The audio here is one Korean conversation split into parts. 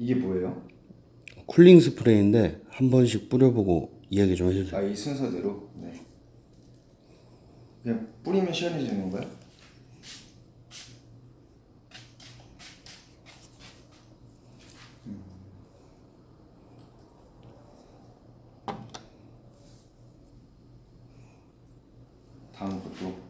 이게 뭐예요? 쿨링 스프레이인데 한 번씩 뿌려보고 이야기 좀 해주세요. 아 이 순서대로. 네. 그냥 뿌리면 시원해지는 건가요? 음. 다음 것도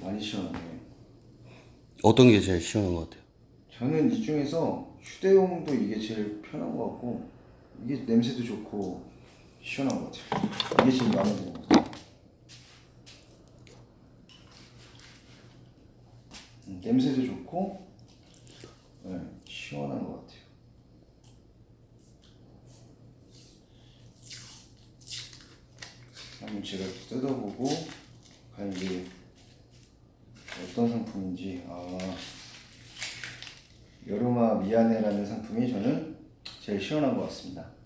많이 시원하네. 어떤 게 제일 시원한 것 같아요? 저는 이 중에서 휴대용도 이게 제일 편한 것 같고 이게 냄새도 좋고 시원한 것 같아요. 이게 제일 마음에 드는 것 같아요. 음, 냄새도 좋고 네, 시원한 것 같아요. 한번 제가 뜯어보고 과연 이게 어떤 상품인지 아 여름아 미안해라는 상품이 저는 제일 시원한 것 같습니다.